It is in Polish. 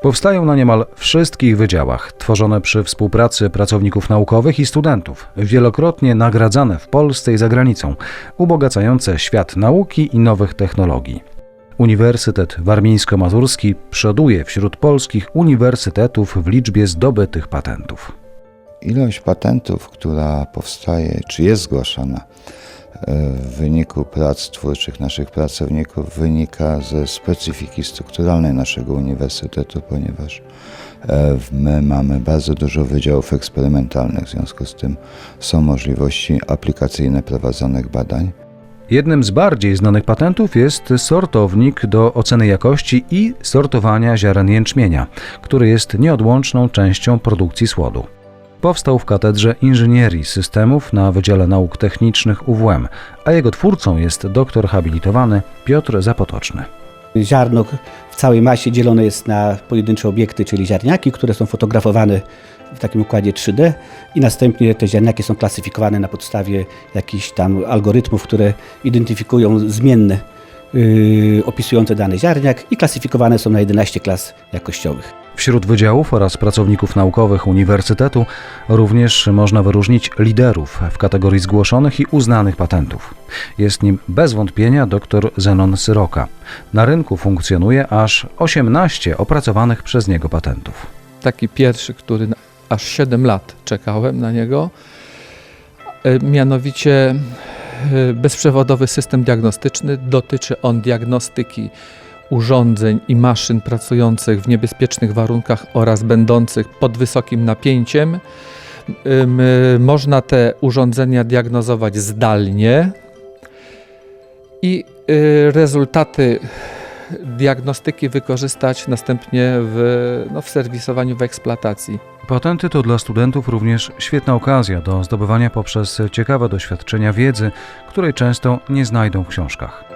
Powstają na niemal wszystkich wydziałach, tworzone przy współpracy pracowników naukowych i studentów, wielokrotnie nagradzane w Polsce i za granicą, ubogacające świat nauki i nowych technologii. Uniwersytet Warmińsko-Mazurski przoduje wśród polskich uniwersytetów w liczbie zdobytych patentów. Ilość patentów, która powstaje, czy jest zgłaszana w wyniku prac twórczych naszych pracowników, wynika ze specyfiki strukturalnej naszego uniwersytetu, ponieważ e, my mamy bardzo dużo wydziałów eksperymentalnych, w związku z tym są możliwości aplikacyjne prowadzonych badań. Jednym z bardziej znanych patentów jest sortownik do oceny jakości i sortowania ziaren jęczmienia, który jest nieodłączną częścią produkcji słodu. Powstał w Katedrze Inżynierii Systemów na Wydziale Nauk Technicznych UWM, a jego twórcą jest doktor habilitowany Piotr Zapotoczny. Ziarno w całej masie dzielone jest na pojedyncze obiekty, czyli ziarniaki, które są fotografowane w takim układzie 3D i następnie te ziarniaki są klasyfikowane na podstawie jakichś tam algorytmów, które identyfikują zmienne yy, opisujące dany ziarniak i klasyfikowane są na 11 klas jakościowych. Wśród wydziałów oraz pracowników naukowych uniwersytetu również można wyróżnić liderów w kategorii zgłoszonych i uznanych patentów. Jest nim bez wątpienia dr Zenon Syroka. Na rynku funkcjonuje aż 18 opracowanych przez niego patentów. taki pierwszy, który aż 7 lat czekałem na niego. E, Mianowicie e, bezprzewodowy system diagnostyczny. Dotyczy on diagnostyki urządzeń i maszyn pracujących w niebezpiecznych warunkach oraz będących pod wysokim napięciem. Można te urządzenia diagnozować zdalnie i e, rezultaty diagnostyki wykorzystać następnie w, no, w serwisowaniu, w eksploatacji. Patenty to dla studentów również świetna okazja do zdobywania poprzez ciekawe doświadczenia wiedzy, której często nie znajdą w książkach.